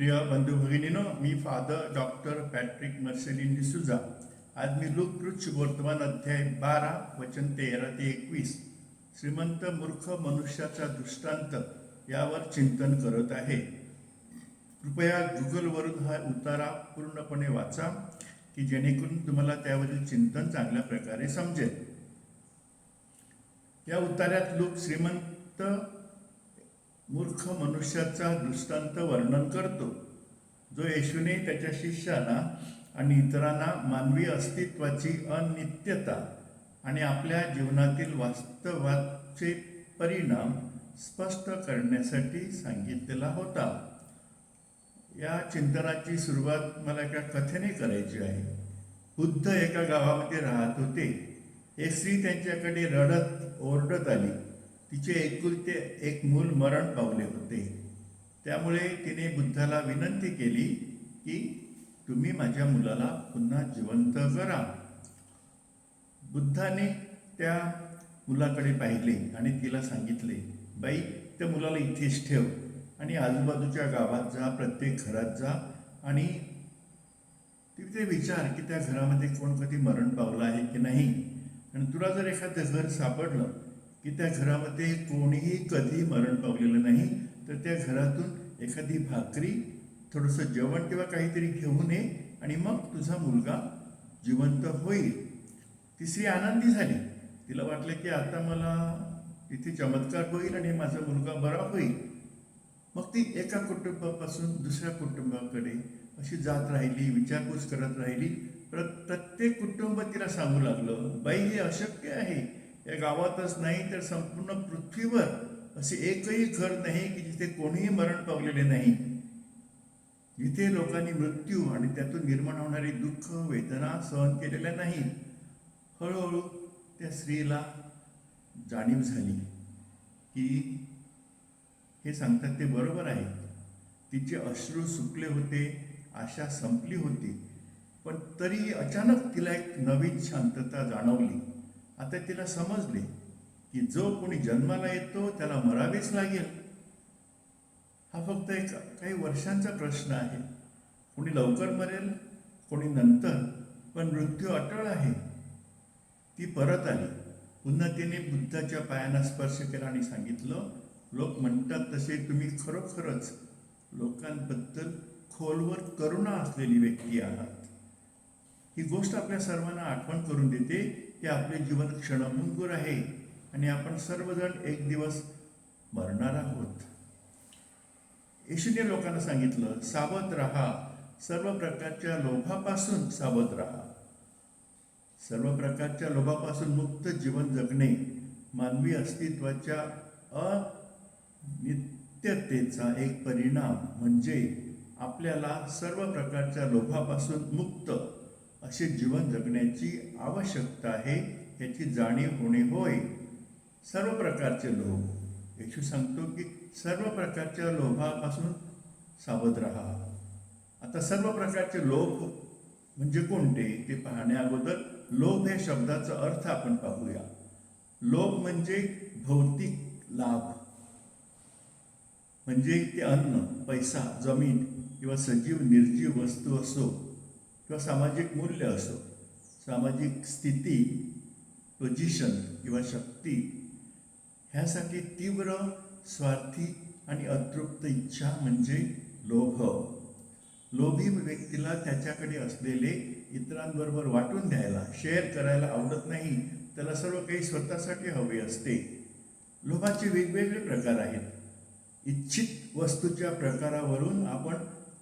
प्रिय बंधू भगिनीनो मी father doctor Patrick Marcelin D'Souza आज मी लुकवृक्ष वर्तमान अध्याय बारा वचन तेरा ते एकवीस श्रीमंत मूर्ख मनुष्याचा दृष्टांत यावर चिंतन करत आहे. कृपया गुगलवरून हा उतारा पूर्णपणे वाचा की जेणेकरून तुम्हाला त्यावरील चिंतन चांगल्या प्रकारे समजेल. या उतार्यात लोक श्रीमंत मूर्ख मनुष्याचा दृष्टांत वर्णन करतो. जो येशूने त्याच्या शिष्याला आणि इतरांना मानवी अस्तित्वाची अनित्यता आणि आपल्या जीवनातील वास्तवाचे परिणाम स्पष्ट करण्यासाठी सांगितलेला होता. या चिंतनाची सुरुवात मला एका कथेने करायची आहे. बुद्ध एका गावामध्ये राहत होते. एक स्त्री त्यांच्याकडे रडत ओरडत आली. तिचे एकुलते एक मूल मरण पावले होते. त्यामुळे तिने बुद्धाला विनंती केली की तुम्ही माझ्या मुलाला पुन्हा जिवंत करा. बुद्धाने त्या मुलाकडे पाहिले आणि तिला सांगितले बाई त्या मुलाला इथेच ठेव आणि आजूबाजूच्या गावात जा प्रत्येक घरात जा आणि तिथे विचार की त्या घरामध्ये कोण कधी मरण पावलं आहे की नाही? आणि तुला जर एखादं घर सापडलं की त्या घरामध्ये कोणीही कधी मरण पावलेलं नाही तर त्या घरातून एखादी भाकरी थोडंसं जेवण किंवा काहीतरी घेऊन ये आणि मग तुझा मुलगा जिवंत होईल. ती स्त्री आनंदी झाली. तिला वाटलं की आता मला इथे चमत्कार होईल आणि माझा मुलगा बरा होईल. मग ती एका कुटुंबापासून दुसऱ्या कुटुंबाकडे अशी जात राहिली विचारपूस करत राहिली. प्रत्येक कुटुंब तिला सांगू लागलं बाई हे अशक्य आहे. या गावातच नाही तर संपूर्ण पृथ्वीवर असे एकही घर नाही की जिथे कोणीही मरण पावलेले नाही. जिथे लोकांनी मृत्यू आणि त्यातून निर्माण होणारी दुःख वेदना सहन केलेल्या नाही. हळूहळू त्या स्त्रीला जाणीव झाली की हे सांगतात ते बरोबर आहे. तिचे अश्रू सुकले होते आशा संपली होती पण तरी अचानक तिला एक नवीन शांतता जाणवली. आता तिला समजले की जो कोणी जन्माला येतो त्याला मरावेच लागेल. हा फक्त एक काही वर्षांचा प्रश्न आहे. कोणी लवकर मरेल कोणी नंतर पण मृत्यू अटळ आहे. ती परत आली. पुन्हा तिने बुद्धाच्या पायांना स्पर्श केला आणि सांगितलं लोक म्हणतात तसे तुम्ही खरोखरच लोकांबद्दल खोलवर करुणा असलेली व्यक्ती आहात. ही गोष्ट आपल्या सर्वांना आठवण करून देते. हे आपले जीवन क्षणभंगूर आहे आणि आपण सर्वजण एक दिवस मरणार आहोत. येशूने लोकांना सांगितलं सावध राहा. सर्व प्रकारच्या लोभापासून सावध राहा. सर्व प्रकारच्या लोभापासून मुक्त जीवन जगणे मानवी अस्तित्वाच्या अनित्यतेचा एक परिणाम म्हणजे आपल्याला सर्व प्रकारच्या लोभापासून मुक्त असे जीवन जगण्याची आवश्यकता आहे याची जाणीव होणे होय. सर्व प्रकारचे लोभ. येशू सांगतो की सर्व प्रकारच्या लोभापासून सावध राहा. आता सर्व प्रकारचे लोभ म्हणजे कोणते? ते पाहण्या अगोदर लोभ या शब्दाचा अर्थ आपण पाहूया. लोभ म्हणजे भौतिक लाभ. म्हणजे ते अन्न पैसा जमीन किंवा सजीव निर्जीव वस्तू असो. किंवा सामाजिक मूल्य असो सामाजिक स्थिती पोझिशन किंवा शक्ती ह्यासाठी तीव्र स्वार्थी आणि अतृप्त इच्छा म्हणजे लोभ. लोभी व्यक्तीला त्याच्याकडे असलेले इतरांबरोबर वाटून द्यायला शेअर करायला आवडत नाही त्याला सर्व काही स्वतःसाठी हवे असते. लोभाचे वेगवेगळे प्रकार आहेत. इच्छित वस्तूच्या प्रकारावरून आपण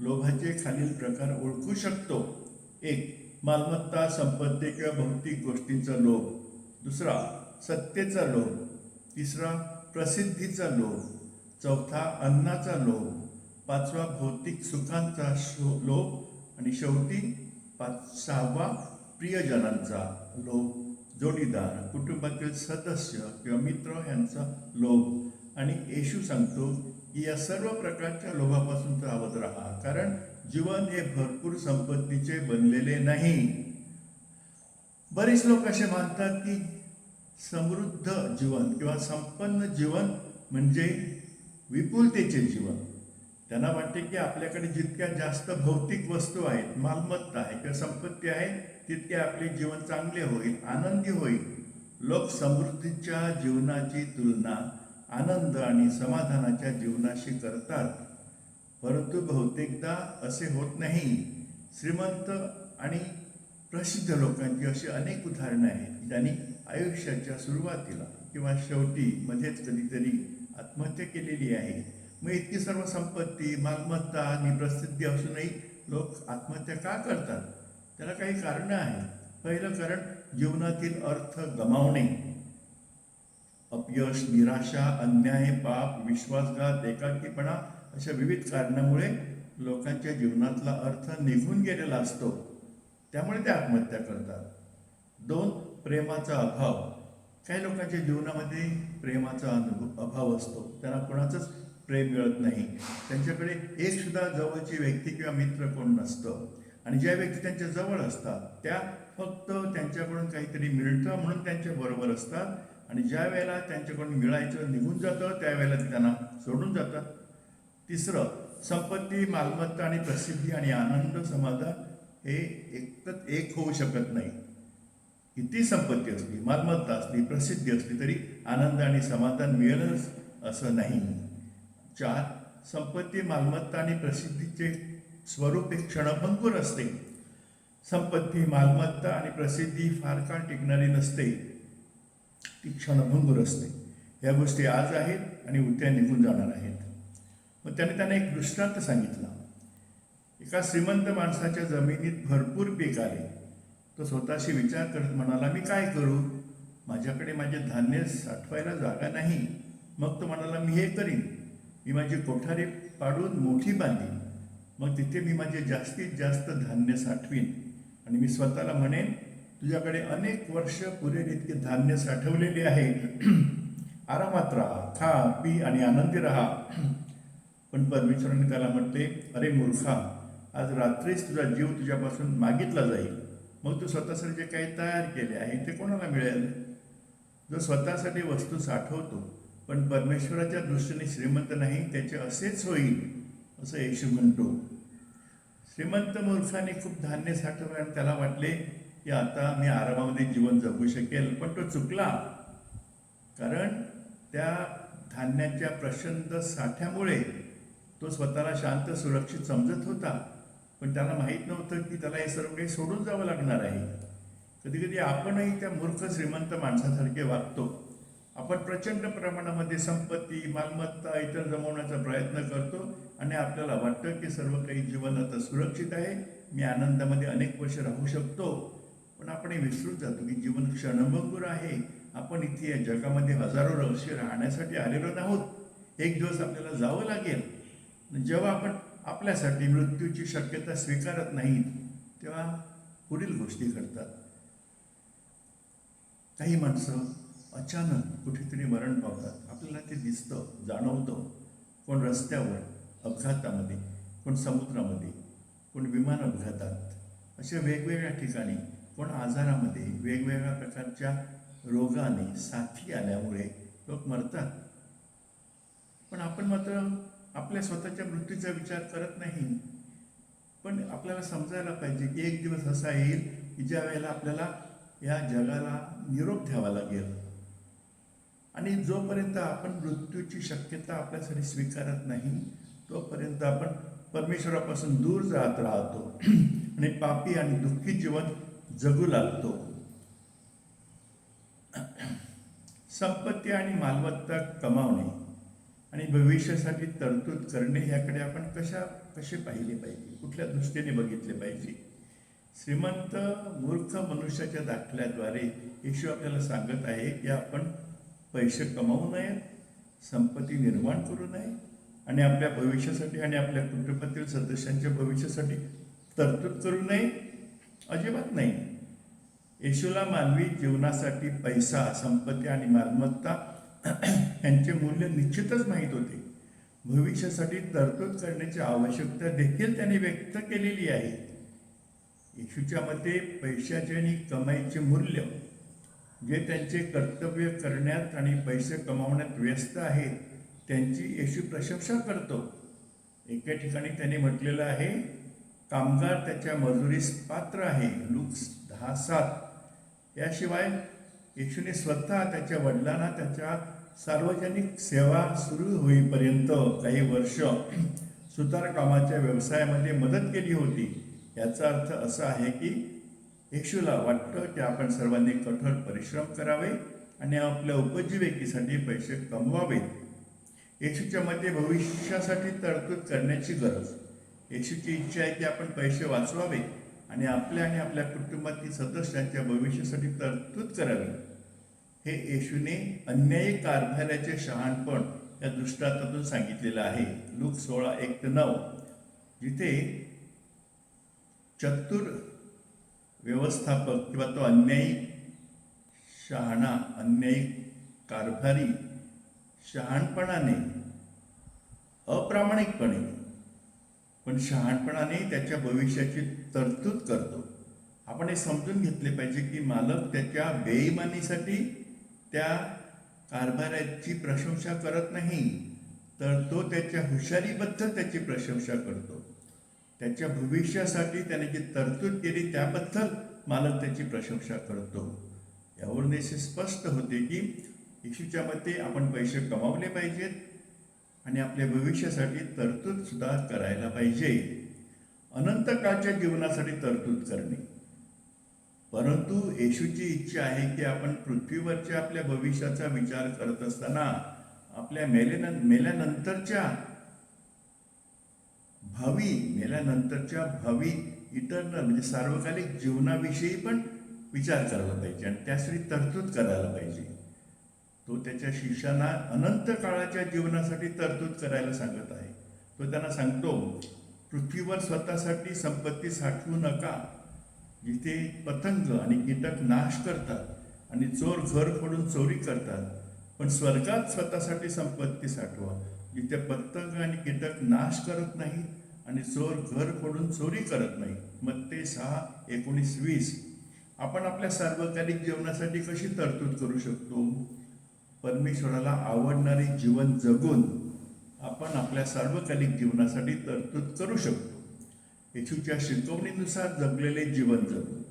लोभाचे खालील प्रकार ओळखू शकतो. एक मालमत्ता संपत्ती किंवा भौतिक गोष्टींचा लोभ. दुसरा सत्तेचा लोभ. तिसरा प्रसिद्धीचा लोभ. चौथा अन्नाचा लोभ. पाचवा भौतिक सुखांचा शो लोभ. आणि शेवटी पाच सहावा प्रियजनांचा लोभ. जोडीदार कुटुंबातील सदस्य किंवा मित्र यांचा लोभ. आणि येशू सांगतो की या सर्व प्रकारच्या लोभापासून सावध राहा. कारण जीवन हे भरपूर संपत्तीचे बनलेले नाही. बरेच लोक असे मानतात की समृद्ध जीवन किंवा संपन्न जीवन म्हणजे विपुलतेचे जीवन. त्यांना वाटते की आपल्याकडे जितक्या जास्त भौतिक वस्तू आहेत मालमत्ता आहे किंवा संपत्ती आहे तितके आपले जीवन चांगले होईल आनंदी होईल. लोक समृद्धीच्या जीवनाची तुलना आनंद आणि समाधानाच्या जीवनाशी करतात. परंतु बहुतेकदा असे होत नाही. श्रीमंत आणि प्रसिद्ध लोकांची अशी अनेक उदाहरणं आहेत ज्यांनी आयुष्याच्या सुरुवातीला किंवा शेवटी मध्येच कधीतरी आत्महत्या केलेली आहे. मग इतकी सर्व संपत्ती मालमत्ता आणि प्रसिद्धी असूनही लोक आत्महत्या का करतात? त्याला काही कारणं आहेत पहिलं कारण जीवनातील अर्थ गमावणे. अपयश निराशा अन्याय पाप विश्वासघात एकाकीपणा अशा विविध कारणामुळे लोकांच्या जीवनातला अर्थ निघून गेलेला असतो. त्यामुळे ते आत्महत्या करतात. दोन प्रेमाचा अभाव. काही लोकांच्या जीवनामध्ये प्रेमाचा अनुभव अभाव असतो. त्यांना कोणाचंच प्रेम मिळत नाही. त्यांच्याकडे एक सुद्धा जवळची व्यक्ती किंवा मित्र कोण नसतं. आणि ज्या व्यक्ती त्यांच्या जवळ असतात त्या फक्त त्यांच्याकडून काहीतरी मिळतं म्हणून त्यांच्या बरोबर असतात. आणि ज्या वेळेला त्यांच्याकडून मिळायचं निघून जातं त्यावेळेला ते त्यांना सोडून जातात. तिसरं संपत्ती मालमत्ता आणि प्रसिद्धी आणि आनंद समाधान हे एकच एक होऊ शकत नाही. किती संपत्ती असली मालमत्ता असली प्रसिद्धी असली तरी आनंद आणि समाधान मिळेलच असं नाही. चार संपत्ती मालमत्ता आणि प्रसिद्धीचे स्वरूप एक क्षणभंगूर असते. संपत्ती मालमत्ता आणि प्रसिद्धी फार काळ टिकणारी नसते. ती क्षणभंगूर असते. या गोष्टी आज आहेत आणि उद्या निघून जाणार आहेत. मग त्याने त्याने एक दृष्टांत सांगितला. एका श्रीमंत माणसाच्या जमिनीत भरपूर पीक आले. तो स्वतःशी विचार करत म्हणाला मी काय करू? माझ्याकडे माझे धान्य साठवायला जागा नाही. मग तो म्हणाला मी हे करीन. मी माझी कोठारी पाडून मोठी बांधीन. मग तिथे मी माझे जास्तीत जास्त धान्य साठवीन. आणि मी स्वतःला म्हणेन तुझ्याकडे अनेक वर्ष पुरेल इतके धान्य साठवलेले आहे आरामात राहा खा पी आणि आनंदी राहा. पण परमेश्वराने त्याला म्हटले अरे मूर्खा आज रात्रीच तुझा जीव तुझ्यापासून मागितला जाईल. मग तू स्वतःसाठी जे काही तयार केले आहे ते कोणाला मिळेल? जो स्वतःसाठी वस्तू साठवतो पण परमेश्वराच्या दृष्टीने श्रीमंत नाही त्याचे असेच होईल असं येशू म्हणतो. श्रीमंत मूर्खाने खूप धान्य साठवलं आणि त्याला वाटले की आता मी आरामामध्ये जीवन जगू शकेल. पण तो चुकला. कारण त्या धान्याच्या प्रचंड साठ्यामुळे तो स्वतःला शांत सुरक्षित समजत होता. पण त्याला माहीत नव्हतं की त्याला हे सर्व काही सोडून जावं लागणार आहे. कधी कधी आपणही त्या मूर्ख श्रीमंत माणसासारखे वागतो. आपण प्रचंड प्रमाणामध्ये संपत्ती मालमत्ता इतर जमवण्याचा प्रयत्न करतो आणि आपल्याला वाटतं की सर्व काही जीवन आता सुरक्षित आहे. मी आनंदामध्ये अनेक वर्ष राहू शकतो. पण आपण हे विसरून जातो की जीवन क्षणभंगूर आहे. आपण इथे या जगामध्ये हजारो वर्षे राहण्यासाठी आलेलो नाहोत. एक दिवस आपल्याला जावं लागेल. जेव्हा आपण आपल्यासाठी मृत्यूची शक्यता स्वीकारत नाही तेव्हा पुढील गोष्टी घडतात. काही माणसं अचानक कुठेतरी मरण पावतात. आपल्याला ते दिसतं जाणवतं. कोण रस्त्यावर अपघातामध्ये कोण समुद्रामध्ये कोण विमान अपघातात. अशा वेगवेगळ्या ठिकाणी कोण आजारामध्ये वेगवेगळ्या प्रकारच्या रोगाने साथी आल्यामुळे लोक मरतात. पण आपण मात्र आपल्या स्वतःच्या मृत्यूचा विचार करत नाही. पण आपल्याला समजायला पाहिजे की एक दिवस असा येईल की ज्या वेळेला आपल्याला या जगाला निरोप द्यावा लागेल. आणि जोपर्यंत आपण मृत्यूची शक्यता आपल्यासाठी स्वीकारत नाही तोपर्यंत आपण परमेश्वरापासून दूर जात राहतो. आणि पापी आणि दुःखी जीवन जगू लागतो. संपत्ती आणि मालमत्ता कमावणे. आणि भविष्यासाठी तरतूद करणे ह्याकडे आपण कशा कसे पाहिले पाहिजे? कुठल्या दृष्टीने बघितले पाहिजे? श्रीमंत मूर्ख मनुष्याच्या दाखल्याद्वारे येशू आपल्याला सांगत आहे की आपण पैसे कमावू नये संपत्ती निर्माण करू नये आणि आपल्या भविष्यासाठी आणि आपल्या कुटुंबातील सदस्यांच्या भविष्यासाठी तरतूद करू नये. अजिबात नाही. येशूला मानवी जीवनासाठी पैसा संपत्ती आणि मालमत्ता यांचे मूल्य निश्चितच माहीत होते. भविष्यासाठी तरतूद करण्याची आवश्यकता देखील त्यांनी व्यक्त केलेली आहे. येशूच्या मते पैशाचे आणि कमाईचे मूल्य जे त्यांचे कर्तव्य करण्यात आणि पैसे कमावण्यात व्यस्त आहेत त्यांची येशू प्रशंसा करतो. एका ठिकाणी त्याने म्हटलेलं आहे कामगार त्याच्या मजुरीस पात्र आहे. लुक्स दहा सात. याशिवाय येशूने स्वतः त्याच्या वडिलांना त्याच्या सार्वजनिक सेवा सुरू होईपर्यंत काही वर्ष सुतारकामाच्या व्यवसायामध्ये मदत केली होती. याचा अर्थ असा आहे की येशूला वाटतं की आपण सर्वांनी कठोर परिश्रम करावे आणि आपल्या उपजीविकेसाठी पैसे कमवावेत येशूच्या मते भविष्यासाठी तरतूद करण्याची गरज. येशूची इच्छा आहे की आपण पैसे वाचवावे आणि आपल्या आणि आपल्या कुटुंबातील सदस्यांच्या भविष्यासाठी तरतूद करावी. हे येशूने अन्यायी कारभाराचे शहाणपण या दृष्टांतातून सांगितलेलं आहे. लूक सोळा एक ते नऊ. जिथे चतुर व्यवस्थापक किंवा तो अन्यायी शहाणा अन्यायी कारभारी शहाणपणाने अप्रामाणिकपणे पण शहाणपणाने त्याच्या भविष्याची तरतूद करतो. आपण हे समजून घेतले पाहिजे की मालक त्याच्या बेईमानीसाठी त्या कारभाराची प्रशंसा करत नाही तर तो त्याच्या हुशारीबद्दल त्याची प्रशंसा करतो. त्याच्या भविष्यासाठी त्याने जी तरतूद केली त्याबद्दल मालक त्याची प्रशंसा करतो. यावरून असे स्पष्ट होते की येशूच्या मते आपण पैसे कमावले पाहिजेत आणि आपल्या भविष्यासाठी तरतूद सुद्धा करायला पाहिजे. अनंत काळच्या जीवनासाठी तरतूद करणे. परंतु येशूची इच्छा आहे की आपण पृथ्वीवरच्या आपल्या भविष्याचा विचार करत असताना आपल्या मेल्यानं मेल्यानंतरच्या भावी मेल्यानंतरच्या भावी इटर्नल म्हणजे सार्वकालिक जीवनाविषयी पण विचार करायला पाहिजे आणि त्यासाठी तरतूद करायला पाहिजे. तो त्याच्या शिष्याला अनंत काळाच्या जीवनासाठी तरतूद करायला सांगत आहे. तो त्यांना सांगतो पृथ्वीवर स्वतःसाठी संपत्ती साठवू नका. जिथे पतंग आणि कीटक नाश करतात आणि चोर घर फोडून चोरी करतात. पण स्वर्गात स्वतःसाठी संपत्ती साठवा जिथे पतंग आणि कीटक नाश करत नाही आणि चोर घर फोडून चोरी करत नाही. मग ते सहा एकोणीस वीस. आपण आपल्या सार्वकालिक जीवनासाठी कशी तरतूद करू शकतो? परमेश्वराला आवडणारे जीवन जगून आपण आपल्या सार्वकालिक जीवनासाठी तरतूद करू शकतो. येशूच्या शिकवणीनुसार जगलेले जीवन जगू.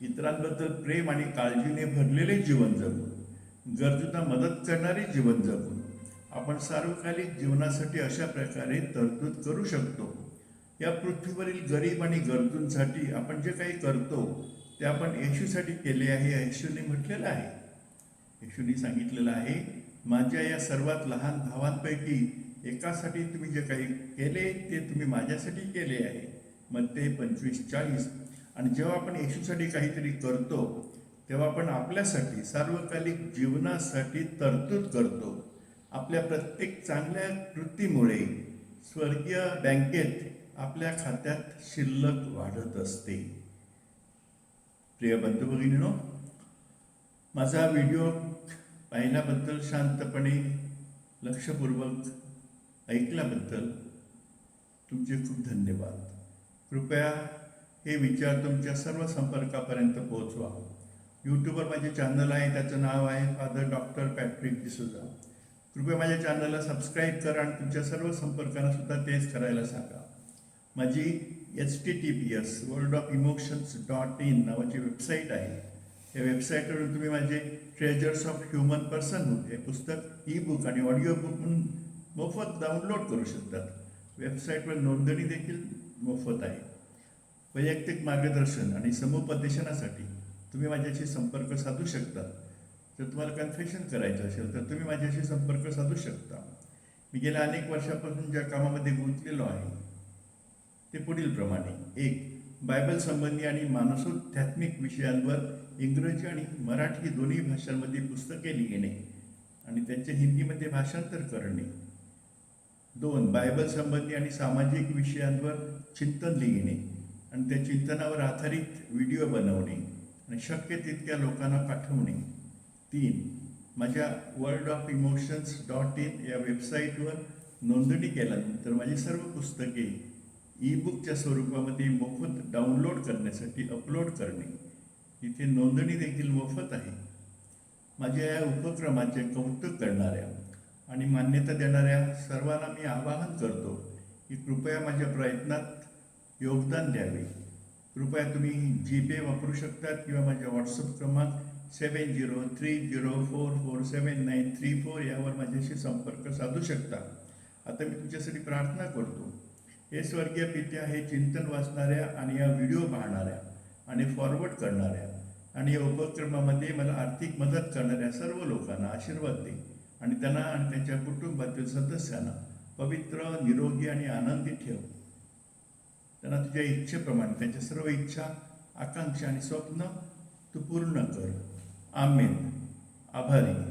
इतरांबद्दल प्रेम आणि काळजीने भरलेले जीवन जगू. गरजूंना मदत करणारे जीवन जगू. आपण सार्वकालिक जीवनासाठी अशा प्रकारे तरतूद करू शकतो. या पृथ्वीवरील गरीब आणि गरजूंसाठी आपण जे काही करतो ते आपण येशूसाठी केले आहे येशूने म्हटलेलं आहे. येशूने सांगितलेलं आहे माझ्या या सर्वात लहान भावांपैकी एकासाठी तुम्ही जे काही केले ते तुम्ही माझ्यासाठी केले आहे. मग ते पंचवीस चाळीस. आणि जेव्हा आपण येशूसाठी काहीतरी करतो तेव्हा आपण आपल्यासाठी सार्वकालिक जीवनासाठी तरतूद करतो. आपल्या प्रत्येक चांगल्या कृतीमुळे स्वर्गीय बँकेत आपल्या खात्यात शिल्लक वाढत असते. प्रिय बंधू भगिनीनो माझा व्हिडिओ पाहिल्याबद्दल शांतपणे लक्षपूर्वक ऐकल्याबद्दल तुमचे खूप धन्यवाद. कृपया हे विचार तुमच्या सर्व संपर्कापर्यंत पोहोचवा. यूट्यूबवर माझे चॅनल आहे त्याचं नाव आहे फादर डॉक्टर पॅट्रिक डिसुजा कृपया माझ्या चॅनलला सबस्क्राईब करा आणि तुमच्या सर्व संपर्कांना सुद्धा तेच करायला सांगा. माझी H T T P S world of emotions dot in नावाची वेबसाईट आहे. या वेबसाईटवरून तुम्ही माझे ट्रेजर्स ऑफ ह्युमन पर्सनहूड हे पुस्तक ई बुक आणि ऑडिओ बुक म्हणून मोफत डाउनलोड करू शकतात. वेबसाईटवर नोंदणी देखील मोफत आहे. वैयक्तिक मार्गदर्शन आणि समुपदेशनासाठी तुम्ही माझ्याशी संपर्क साधू शकता. जर तुम्हाला कन्फेशन करायचं असेल तर तुम्ही माझ्याशी संपर्क साधू शकता. मी गेल्या अनेक वर्षापासून ज्या कामामध्ये गुंतलेलो आहे ते पुढील प्रमाणे. एक बायबल संबंधी आणि मानसोध्यात्मिक विषयांवर इंग्रजी आणि मराठी दोन्ही भाषांमध्ये पुस्तके लिहिणे आणि त्यांचे हिंदीमध्ये भाषांतर करणे. दोन बायबल संबंधी आणि सामाजिक विषयांवर चिंतन लिहिणे आणि त्या चिंतनावर आधारित व्हिडिओ बनवणे आणि शक्य तितक्या लोकांना पाठवणे. तीन माझ्या world of emotions dot in या वेबसाईटवर नोंदणी केल्यानंतर माझी सर्व पुस्तके ई बुकच्या स्वरूपामध्ये मोफत डाउनलोड करण्यासाठी अपलोड करणे. इथे नोंदणी देखील मोफत आहे. माझ्या या उपक्रमाचे कौतुक करणाऱ्या आणि मान्यता देणाऱ्या सर्वांना मी आवाहन करतो की कृपया माझ्या प्रयत्नात योगदान द्यावे. कृपया तुम्ही जीपे वापरू शकतात किंवा माझ्या व्हॉट्सअप क्रमांक seven zero three zero four four seven nine three four यावर माझ्याशी संपर्क साधू शकता. आता मी तुमच्यासाठी प्रार्थना करतो. हे स्वर्गीय पित्या हे चिंतन वाचणाऱ्या आणि या व्हिडिओ पाहणाऱ्या आणि फॉरवर्ड करणाऱ्या आणि या उपक्रमामध्ये मला आर्थिक मदत करणाऱ्या सर्व लोकांना आशीर्वाद दे. आणि त्यांना आणि त्यांच्या कुटुंबातील सदस्यांना पवित्र निरोगी आणि आनंदी ठेव. त्यांना तुझ्या इच्छेप्रमाणे त्यांच्या सर्व इच्छा आकांक्षा आणि स्वप्न तू पूर्ण कर. आमेन. आभारी.